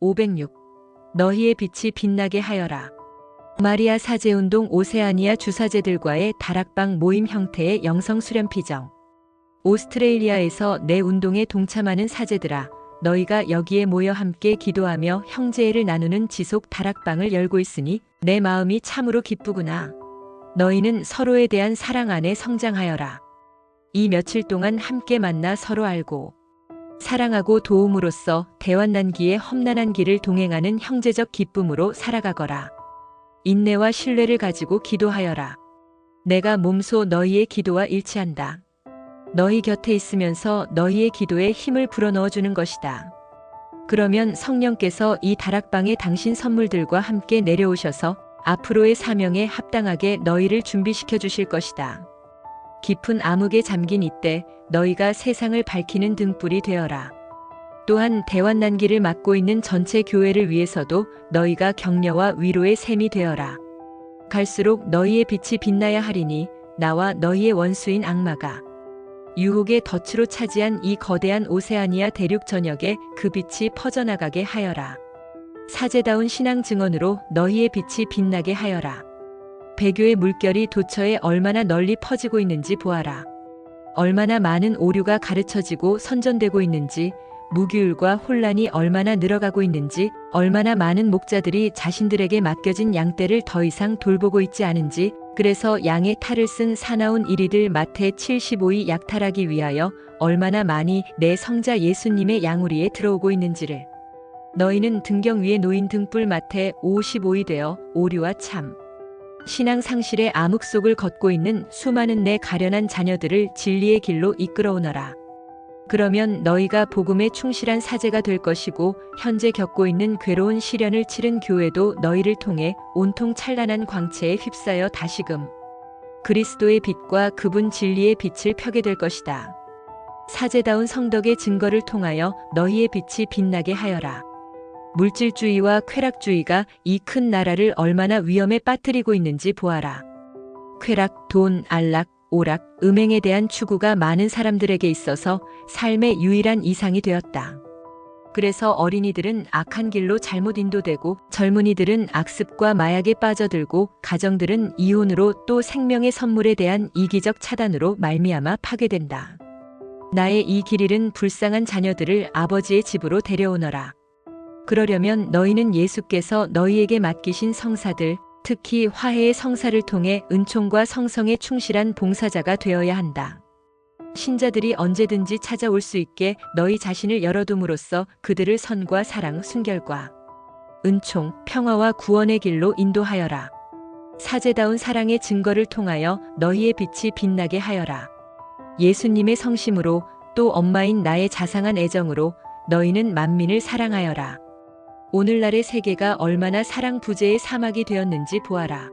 506. 너희의 빛이 빛나게 하여라. 마리아 사제운동 오세아니아 주사제들과의 다락방 모임 형태의 영성 수련 피정. 오스트레일리아에서 내 운동에 동참하는 사제들아, 너희가 여기에 모여 함께 기도하며 형제애를 나누는 지속 다락방을 열고 있으니 내 마음이 참으로 기쁘구나. 너희는 서로에 대한 사랑 안에 성장하여라. 이 며칠 동안 함께 만나 서로 알고 사랑하고 도움으로써 대환난기에 험난한 길을 동행하는 형제적 기쁨으로 살아가거라. 인내와 신뢰를 가지고 기도하여라. 내가 몸소 너희의 기도와 일치한다. 너희 곁에 있으면서 너희의 기도에 힘을 불어넣어 주는 것이다. 그러면 성령께서 이 다락방에 당신 선물들과 함께 내려오셔서 앞으로의 사명에 합당하게 너희를 준비시켜 주실 것이다. 깊은 암흑에 잠긴 이때 너희가 세상을 밝히는 등불이 되어라. 또한 대환난기를 맡고 있는 전체 교회를 위해서도 너희가 격려와 위로의 샘이 되어라. 갈수록 너희의 빛이 빛나야 하리니 나와 너희의 원수인 악마가 유혹의 덫으로 차지한 이 거대한 오세아니아 대륙 전역에 그 빛이 퍼져나가게 하여라. 사제다운 신앙 증언으로 너희의 빛이 빛나게 하여라. 배교의 물결이 도처에 얼마나 널리 퍼지고 있는지 보아라. 얼마나 많은 오류가 가르쳐지고 선전되고 있는지, 무규율과 혼란이 얼마나 늘어가고 있는지, 얼마나 많은 목자들이 자신들에게 맡겨진 양떼를 더 이상 돌보고 있지 않은지, 그래서 양의 탈을 쓴 사나운 이리들 마태 75이 약탈하기 위하여 얼마나 많이 내 성자 예수님의 양우리에 들어오고 있는지를. 너희는 등경 위에 놓인 등불 마태 55이 되어 오류와 참, 신앙 상실의 암흑 속을 걷고 있는 수많은 내 가련한 자녀들을 진리의 길로 이끌어오너라. 그러면 너희가 복음에 충실한 사제가 될 것이고 현재 겪고 있는 괴로운 시련을 치른 교회도 너희를 통해 온통 찬란한 광채에 휩싸여 다시금 그리스도의 빛과 그분 진리의 빛을 펴게 될 것이다. 사제다운 성덕의 증거를 통하여 너희의 빛이 빛나게 하여라. 물질주의와 쾌락주의가 이 큰 나라를 얼마나 위험에 빠뜨리고 있는지 보아라. 쾌락, 돈, 안락, 오락, 음행에 대한 추구가 많은 사람들에게 있어서 삶의 유일한 이상이 되었다. 그래서 어린이들은 악한 길로 잘못 인도되고 젊은이들은 악습과 마약에 빠져들고 가정들은 이혼으로 또 생명의 선물에 대한 이기적 차단으로 말미암아 파괴된다. 나의 이길 잃은 불쌍한 자녀들을 아버지의 집으로 데려오너라. 그러려면 너희는 예수께서 너희에게 맡기신 성사들, 특히 화해의 성사를 통해 은총과 성성에 충실한 봉사자가 되어야 한다. 신자들이 언제든지 찾아올 수 있게 너희 자신을 열어둠으로써 그들을 선과 사랑, 순결과 은총, 평화와 구원의 길로 인도하여라. 사제다운 사랑의 증거를 통하여 너희의 빛이 빛나게 하여라. 예수님의 성심으로 또 엄마인 나의 자상한 애정으로 너희는 만민을 사랑하여라. 오늘날의 세계가 얼마나 사랑 부재의 사막이 되었는지 보아라.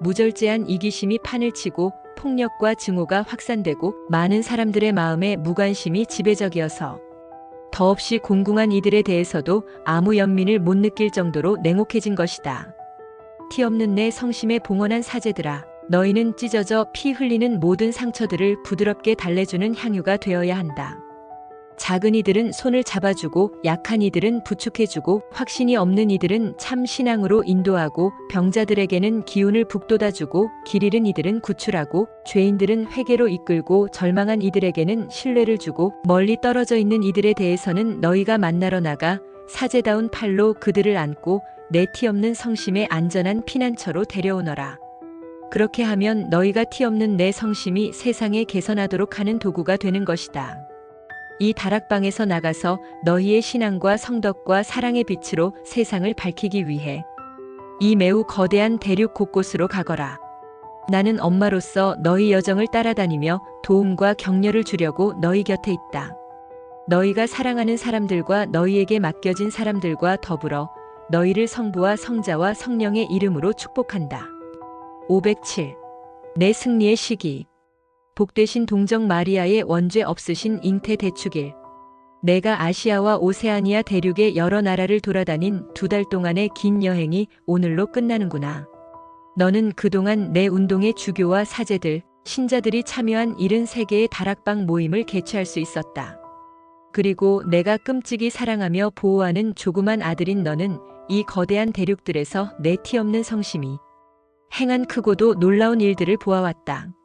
무절제한 이기심이 판을 치고 폭력과 증오가 확산되고 많은 사람들의 마음에 무관심이 지배적이어서 더없이 공궁한 이들에 대해서도 아무 연민을 못 느낄 정도로 냉혹해진 것이다. 티 없는 내 성심에 봉헌한 사제들아, 너희는 찢어져 피 흘리는 모든 상처들을 부드럽게 달래주는 향유가 되어야 한다. 작은 이들은 손을 잡아주고 약한 이들은 부축해주고 확신이 없는 이들은 참 신앙으로 인도하고 병자들에게는 기운을 북돋아주고 길 잃은 이들은 구출하고 죄인들은 회개로 이끌고 절망한 이들에게는 신뢰를 주고 멀리 떨어져 있는 이들에 대해서는 너희가 만나러 나가 사제다운 팔로 그들을 안고 내 티 없는 성심의 안전한 피난처로 데려오너라. 그렇게 하면 너희가 티 없는 내 성심이 세상에 개선하도록 하는 도구가 되는 것이다. 이 다락방에서 나가서 너희의 신앙과 성덕과 사랑의 빛으로 세상을 밝히기 위해 이 매우 거대한 대륙 곳곳으로 가거라. 나는 엄마로서 너희 여정을 따라다니며 도움과 격려를 주려고 너희 곁에 있다. 너희가 사랑하는 사람들과 너희에게 맡겨진 사람들과 더불어 너희를 성부와 성자와 성령의 이름으로 축복한다. 507. 내 승리의 시기. 복되신 동정 마리아의 원죄 없으신 잉태 대축일. 내가 아시아와 오세아니아 대륙의 여러 나라를 돌아다닌 두 달 동안의 긴 여행이 오늘로 끝나는구나. 너는 그동안 내 운동의 주교와 사제들, 신자들이 참여한 73개의 다락방 모임을 개최할 수 있었다. 그리고 내가 끔찍이 사랑하며 보호하는 조그만 아들인 너는 이 거대한 대륙들에서 내 티 없는 성심이 행한 크고도 놀라운 일들을 보아왔다.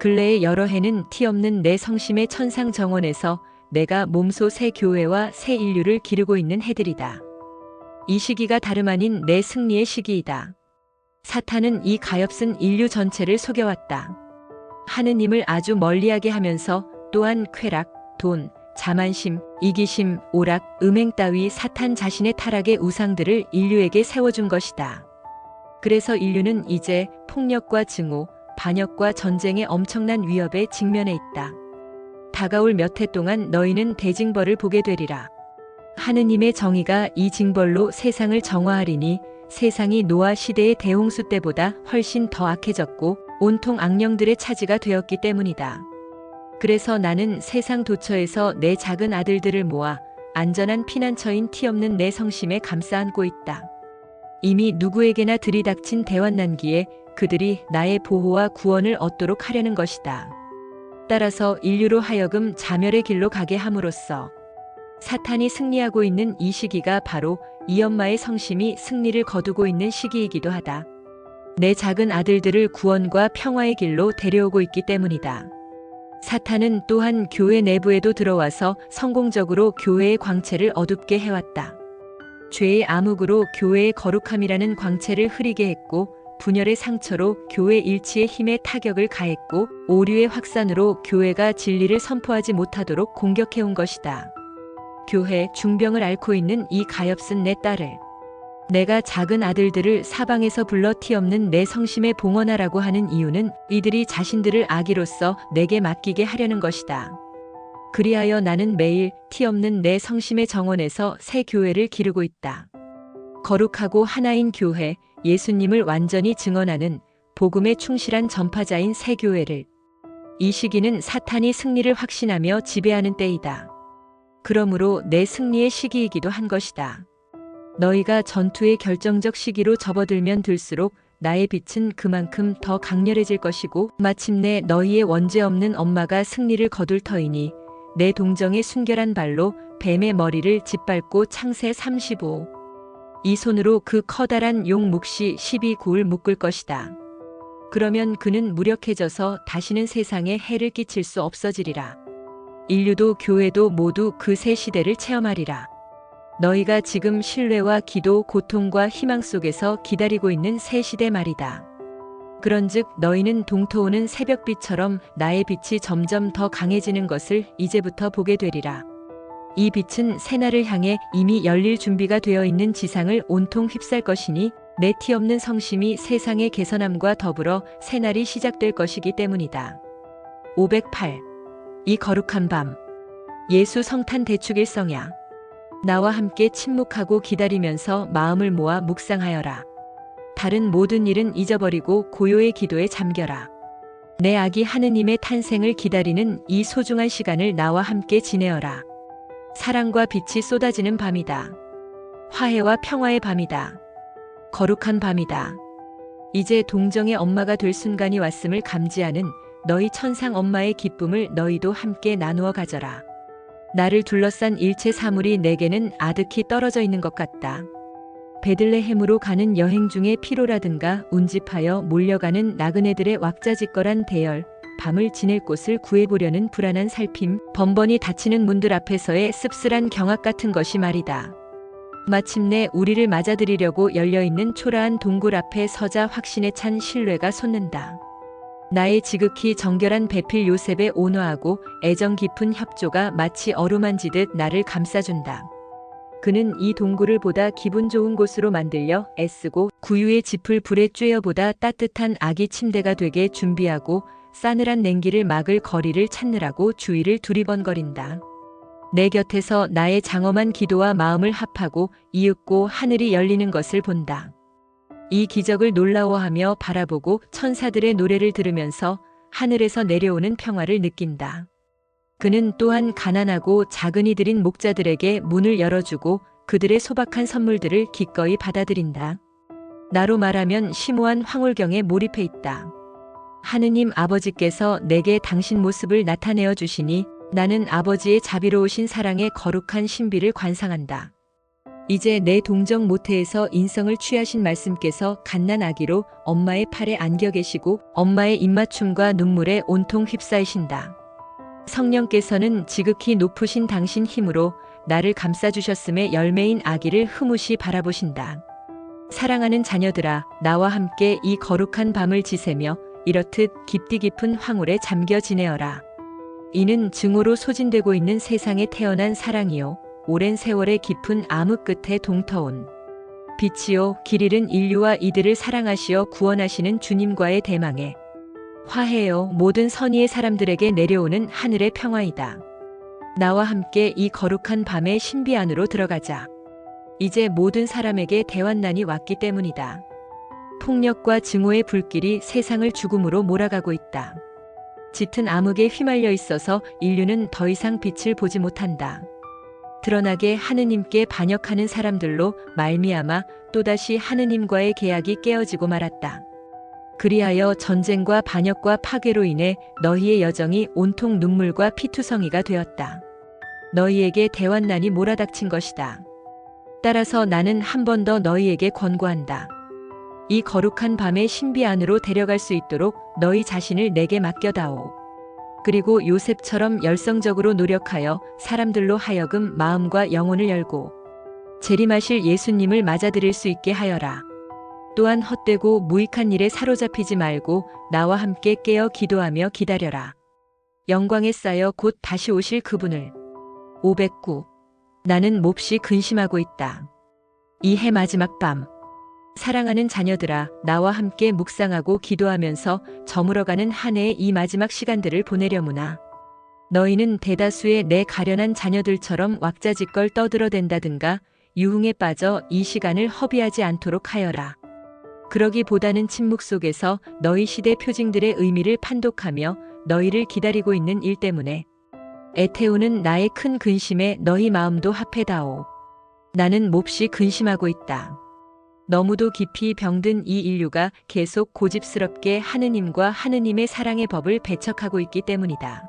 근래의 여러 해는 티 없는 내 성심의 천상 정원에서 내가 몸소 새 교회와 새 인류를 기르고 있는 해들이다. 이 시기가 다름 아닌 내 승리의 시기이다. 사탄은 이 가엾은 인류 전체를 속여왔다. 하느님을 아주 멀리하게 하면서 또한 쾌락, 돈, 자만심, 이기심, 오락, 음행 따위 사탄 자신의 타락의 우상들을 인류에게 세워준 것이다. 그래서 인류는 이제 폭력과 증오, 반역과 전쟁의 엄청난 위협에 직면해 있다. 다가올 몇 해 동안 너희는 대징벌을 보게 되리라. 하느님의 정의가 이 징벌로 세상을 정화하리니 세상이 노아 시대의 대홍수 때보다 훨씬 더 악해졌고 온통 악령들의 차지가 되었기 때문이다. 그래서 나는 세상 도처에서 내 작은 아들들을 모아 안전한 피난처인 티 없는 내 성심에 감싸 안고 있다. 이미 누구에게나 들이닥친 대환난기에 그들이 나의 보호와 구원을 얻도록 하려는 것이다. 따라서 인류로 하여금 자멸의 길로 가게 함으로써 사탄이 승리하고 있는 이 시기가 바로 이 엄마의 성심이 승리를 거두고 있는 시기이기도 하다. 내 작은 아들들을 구원과 평화의 길로 데려오고 있기 때문이다. 사탄은 또한 교회 내부에도 들어와서 성공적으로 교회의 광채를 어둡게 해왔다. 죄의 암흑으로 교회의 거룩함이라는 광채를 흐리게 했고, 분열의 상처로 교회 일치의 힘에 타격을 가했고, 오류의 확산으로 교회가 진리를 선포하지 못하도록 공격해온 것이다. 교회 중병을 앓고 있는 이 가엾은 내 딸을 내가 작은 아들들을 사방에서 불러 티 없는 내 성심에 봉헌하라고 하는 이유는 이들이 자신들을 아기로서 내게 맡기게 하려는 것이다. 그리하여 나는 매일 티 없는 내 성심의 정원에서 새 교회를 기르고 있다. 거룩하고 하나인 교회, 예수님을 완전히 증언하는 복음에 충실한 전파자인 새 교회를. 이 시기는 사탄이 승리를 확신하며 지배하는 때이다. 그러므로 내 승리의 시기이기도 한 것이다. 너희가 전투의 결정적 시기로 접어들면 들수록 나의 빛은 그만큼 더 강렬해질 것이고 마침내 너희의 원죄 없는 엄마가 승리를 거둘 터이니 내 동정의 순결한 발로 뱀의 머리를 짓밟고 창세 35. 이 손으로 그 커다란 용 묵시 12구을 묶을 것이다. 그러면 그는 무력해져서 다시는 세상에 해를 끼칠 수 없어지리라. 인류도 교회도 모두 그 새 시대를 체험하리라. 너희가 지금 신뢰와 기도, 고통과 희망 속에서 기다리고 있는 새 시대 말이다. 그런즉 너희는 동토오는 새벽빛처럼 나의 빛이 점점 더 강해지는 것을 이제부터 보게 되리라. 이 빛은 새날을 향해 이미 열릴 준비가 되어 있는 지상을 온통 휩쌀 것이니 내 티 없는 성심이 세상의 개선함과 더불어 새날이 시작될 것이기 때문이다. 508. 이 거룩한 밤. 예수 성탄 대축일 성야. 나와 함께 침묵하고 기다리면서 마음을 모아 묵상하여라. 다른 모든 일은 잊어버리고 고요의 기도에 잠겨라. 내 아기 하느님의 탄생을 기다리는 이 소중한 시간을 나와 함께 지내어라. 사랑과 빛이 쏟아지는 밤이다. 화해와 평화의 밤이다. 거룩한 밤이다. 이제 동정의 엄마가 될 순간이 왔음을 감지하는 너희 천상 엄마의 기쁨을 너희도 함께 나누어 가져라. 나를 둘러싼 일체 사물이 내게는 아득히 떨어져 있는 것 같다. 베들레헴으로 가는 여행 중에 피로라든가 운집하여 몰려가는 나그네들의 왁자지껄한 대열, 밤을 지낼 곳을 구해보려는 불안한 살핌, 번번이 닫히는 문들 앞에서의 씁쓸한 경악 같은 것이 말이다. 마침내 우리를 맞아들이려고 열려있는 초라한 동굴 앞에 서자 확신에 찬 신뢰가 솟는다. 나의 지극히 정결한 배필 요셉의 온화하고 애정 깊은 협조가 마치 어루만지듯 나를 감싸준다. 그는 이 동굴을 보다 기분 좋은 곳으로 만들려 애쓰고 구유의 짚을 불에 쬐어보다 따뜻한 아기 침대가 되게 준비하고 싸늘한 냉기를 막을 거리를 찾느라고 주위를 두리번거린다. 내 곁에서 나의 장엄한 기도와 마음을 합하고 이윽고 하늘이 열리는 것을 본다. 이 기적을 놀라워하며 바라보고 천사들의 노래를 들으면서 하늘에서 내려오는 평화를 느낀다. 그는 또한 가난하고 작은 이들인 목자들에게 문을 열어주고 그들의 소박한 선물들을 기꺼이 받아들인다. 나로 말하면 심오한 황홀경에 몰입해 있다. 하느님 아버지께서 내게 당신 모습을 나타내어 주시니 나는 아버지의 자비로우신 사랑의 거룩한 신비를 관상한다. 이제 내 동정 모태에서 인성을 취하신 말씀께서 갓난 아기로 엄마의 팔에 안겨 계시고 엄마의 입맞춤과 눈물에 온통 휩싸이신다. 성령께서는 지극히 높으신 당신 힘으로 나를 감싸주셨음에 열매인 아기를 흐뭇이 바라보신다. 사랑하는 자녀들아, 나와 함께 이 거룩한 밤을 지새며 이렇듯 깊디 깊은 황홀에 잠겨 지내어라. 이는 증오로 소진되고 있는 세상에 태어난 사랑이요. 오랜 세월의 깊은 암흑 끝에 동터온 빛이요 길 잃은 인류와 이들을 사랑하시어 구원하시는 주님과의 대망에 화해요 모든 선의의 사람들에게 내려오는 하늘의 평화이다. 나와 함께 이 거룩한 밤의 신비 안으로 들어가자. 이제 모든 사람에게 대환난이 왔기 때문이다. 폭력과 증오의 불길이 세상을 죽음으로 몰아가고 있다. 짙은 암흑에 휘말려 있어서 인류는 더 이상 빛을 보지 못한다. 드러나게 하느님께 반역하는 사람들로 말미암아 또다시 하느님과의 계약이 깨어지고 말았다. 그리하여 전쟁과 반역과 파괴로 인해 너희의 여정이 온통 눈물과 피투성이가 되었다. 너희에게 대환난이 몰아닥친 것이다. 따라서 나는 한 번 더 너희에게 권고한다. 이 거룩한 밤의 신비 안으로 데려갈 수 있도록 너희 자신을 내게 맡겨다오. 그리고 요셉처럼 열성적으로 노력하여 사람들로 하여금 마음과 영혼을 열고 재림하실 예수님을 맞아들일 수 있게 하여라. 또한 헛되고 무익한 일에 사로잡히지 말고 나와 함께 깨어 기도하며 기다려라. 영광에 쌓여 곧 다시 오실 그분을. 509. 나는 몹시 근심하고 있다. 이 해 마지막 밤. 사랑하는 자녀들아, 나와 함께 묵상하고 기도하면서 저물어가는 한 해의 이 마지막 시간들을 보내려무나. 너희는 대다수의 내 가련한 자녀들처럼 왁자지껄 떠들어댄다든가 유흥에 빠져 이 시간을 허비하지 않도록 하여라. 그러기보다는 침묵 속에서 너희 시대 표징들의 의미를 판독하며 너희를 기다리고 있는 일 때문에 애태우는 나의 큰 근심에 너희 마음도 합해다오. 나는 몹시 근심하고 있다. 너무도 깊이 병든 이 인류가 계속 고집스럽게 하느님과 하느님의 사랑의 법을 배척하고 있기 때문이다.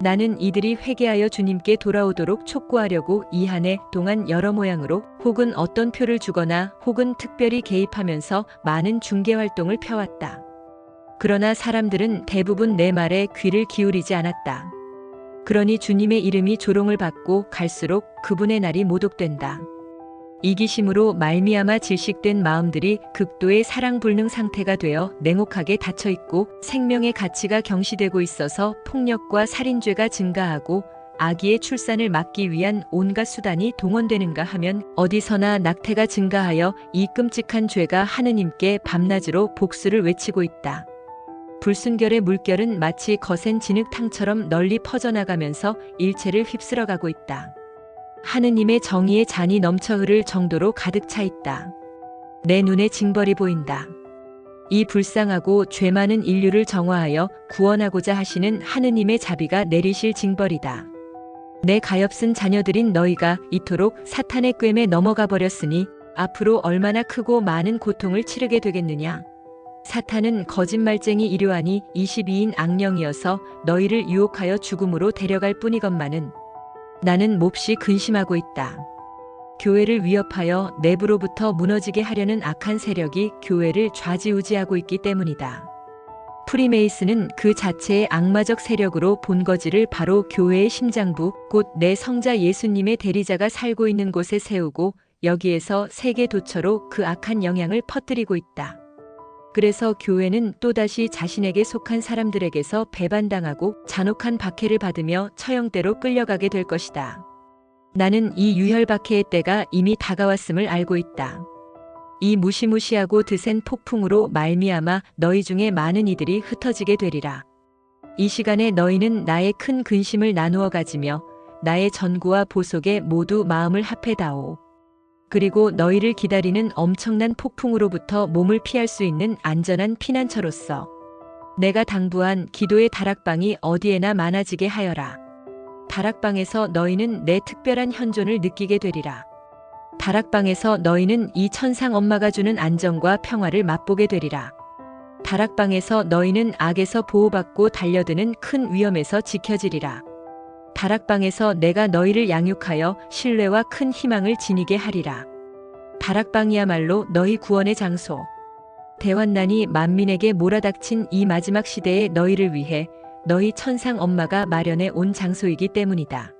나는 이들이 회개하여 주님께 돌아오도록 촉구하려고 이 한 해 동안 여러 모양으로 혹은 어떤 표를 주거나 혹은 특별히 개입하면서 많은 중개 활동을 펴왔다. 그러나 사람들은 대부분 내 말에 귀를 기울이지 않았다. 그러니 주님의 이름이 조롱을 받고 갈수록 그분의 날이 모독된다. 이기심으로 말미암아 질식된 마음들이 극도의 사랑 불능 상태가 되어 냉혹하게 닫혀 있고 생명의 가치가 경시되고 있어서 폭력과 살인죄가 증가하고 아기의 출산을 막기 위한 온갖 수단이 동원되는가 하면 어디서나 낙태가 증가하여 이 끔찍한 죄가 하느님께 밤낮으로 복수를 외치고 있다. 불순결의 물결은 마치 거센 진흙탕처럼 널리 퍼져나가면서 일체를 휩쓸어가고 있다. 하느님의 정의의 잔이 넘쳐 흐를 정도로 가득 차 있다. 내 눈에 징벌이 보인다. 이 불쌍하고 죄 많은 인류를 정화하여 구원하고자 하시는 하느님의 자비가 내리실 징벌이다. 내 가엾은 자녀들인 너희가 이토록 사탄의 꿰매 넘어가 버렸으니 앞으로 얼마나 크고 많은 고통을 치르게 되겠느냐. 사탄은 거짓말쟁이 이료하니 22인 악령이어서 너희를 유혹하여 죽음으로 데려갈 뿐이건만은 나는 몹시 근심하고 있다. 교회를 위협하여 내부로부터 무너지게 하려는 악한 세력이 교회를 좌지우지하고 있기 때문이다. 프리메이슨은 그 자체의 악마적 세력으로 본거지를 바로 교회의 심장부, 곧 내 성자 예수님의 대리자가 살고 있는 곳에 세우고 여기에서 세계 도처로 그 악한 영향을 퍼뜨리고 있다. 그래서 교회는 또다시 자신에게 속한 사람들에게서 배반당하고 잔혹한 박해를 받으며 처형대로 끌려가게 될 것이다. 나는 이 유혈 박해의 때가 이미 다가왔음을 알고 있다. 이 무시무시하고 드센 폭풍으로 말미암아 너희 중에 많은 이들이 흩어지게 되리라. 이 시간에 너희는 나의 큰 근심을 나누어 가지며 나의 전구와 보속에 모두 마음을 합해다오. 그리고 너희를 기다리는 엄청난 폭풍으로부터 몸을 피할 수 있는 안전한 피난처로서 내가 당부한 기도의 다락방이 어디에나 많아지게 하여라. 다락방에서 너희는 내 특별한 현존을 느끼게 되리라. 다락방에서 너희는 이 천상 엄마가 주는 안정과 평화를 맛보게 되리라. 다락방에서 너희는 악에서 보호받고 달려드는 큰 위험에서 지켜지리라. 다락방에서 내가 너희를 양육하여 신뢰와 큰 희망을 지니게 하리라. 다락방이야말로 너희 구원의 장소. 대환난이 만민에게 몰아닥친 이 마지막 시대에 너희를 위해 너희 천상 엄마가 마련해 온 장소이기 때문이다.